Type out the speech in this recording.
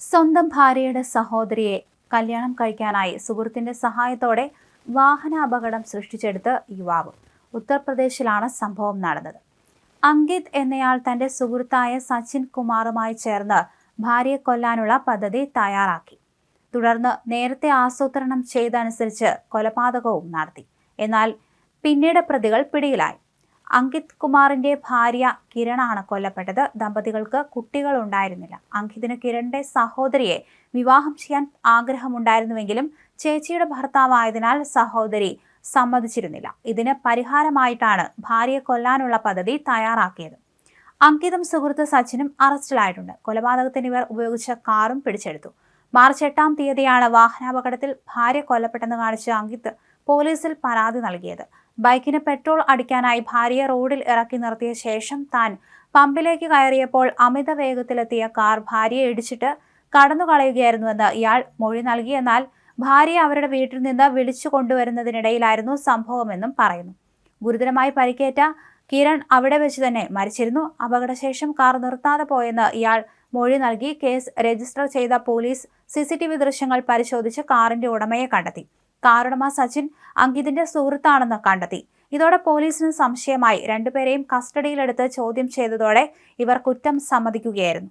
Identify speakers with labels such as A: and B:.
A: സ്വന്തം ഭാര്യയുടെ സഹോദരിയെ കല്യാണം കഴിക്കാനായി സുഹൃത്തിന്റെ സഹായത്തോടെ വാഹന അപകടം സൃഷ്ടിച്ചെടുത്ത് യുവാവ് ഉത്തർപ്രദേശിലാണ് സംഭവം നടന്നത്. അങ്കിത് എന്നയാൾ തന്റെ സുഹൃത്തായ സച്ചിൻ കുമാറുമായി ചേർന്ന് ഭാര്യയെ കൊല്ലാനുള്ള പദ്ധതി തയ്യാറാക്കി. തുടർന്ന് നേരത്തെ ആസൂത്രണം ചെയ്തനുസരിച്ച് കൊലപാതകവും നടത്തി. എന്നാൽ പിന്നീട് പ്രതികൾ പിടിയിലായി. അങ്കിത് കുമാറിന്റെ ഭാര്യ കിരണാണ് കൊല്ലപ്പെട്ടത്. ദമ്പതികൾക്ക് കുട്ടികൾ ഉണ്ടായിരുന്നില്ല അങ്കിതിന് കിരണിന്റെ സഹോദരിയെ വിവാഹം ചെയ്യാൻ ആഗ്രഹമുണ്ടായിരുന്നുവെങ്കിലും ചേച്ചിയുടെ ഭർത്താവായതിനാൽ സഹോദരി സമ്മതിച്ചിരുന്നില്ല. ഇതിന് പരിഹാരമായിട്ടാണ് ഭാര്യയെ കൊല്ലാനുള്ള പദ്ധതി തയ്യാറാക്കിയത്. അങ്കിതും സുഹൃത്ത് സച്ചിനും അറസ്റ്റിലായിട്ടുണ്ട്. കൊലപാതകത്തിന് ഇവർ ഉപയോഗിച്ച കാറും പിടിച്ചെടുത്തു. മാർച്ച് എട്ടാം തീയതിയാണ് വാഹനാപകടത്തിൽ ഭാര്യ കൊല്ലപ്പെട്ടെന്ന് കാണിച്ച് അങ്കിത് പോലീസിൽ പരാതി നൽകിയത്. ബൈക്കിന് പെട്രോൾ അടിക്കാനായി ഭാര്യയെ റോഡിൽ ഇറക്കി നിർത്തിയ ശേഷം താൻ പമ്പിലേക്ക് കയറിയപ്പോൾ അമിത വേഗത്തിലെത്തിയ കാർ ഭാര്യയെ ഇടിച്ചിട്ട് കടന്നു കളയുകയായിരുന്നുവെന്ന് ഇയാൾ മൊഴി നൽകി. എന്നാൽ ഭാര്യ അവരുടെ വീട്ടിൽ നിന്ന് വിളിച്ചു കൊണ്ടുവരുന്നതിനിടയിലായിരുന്നു സംഭവമെന്നും പറയുന്നു. ഗുരുതരമായി പരിക്കേറ്റ കിരൺ അവിടെ വെച്ച് തന്നെ മരിച്ചിരുന്നു. അപകടശേഷം കാർ നിർത്താതെ പോയെന്ന് ഇയാൾ മൊഴി നൽകി. കേസ് രജിസ്റ്റർ ചെയ്ത പോലീസ് സിസിടിവി ദൃശ്യങ്ങൾ പരിശോധിച്ച് കാറിന്റെ ഉടമയെ കണ്ടെത്തി. കാറുടമ സച്ചിൻ അങ്കിതിന്റെ സുഹൃത്താണെന്ന് കണ്ടെത്തി. ഇതോടെ പോലീസിന് സംശയമായി. രണ്ടുപേരെയും കസ്റ്റഡിയിലെടുത്ത് ചോദ്യം ചെയ്തതോടെ ഇവർ കുറ്റം സമ്മതിക്കുകയായിരുന്നു.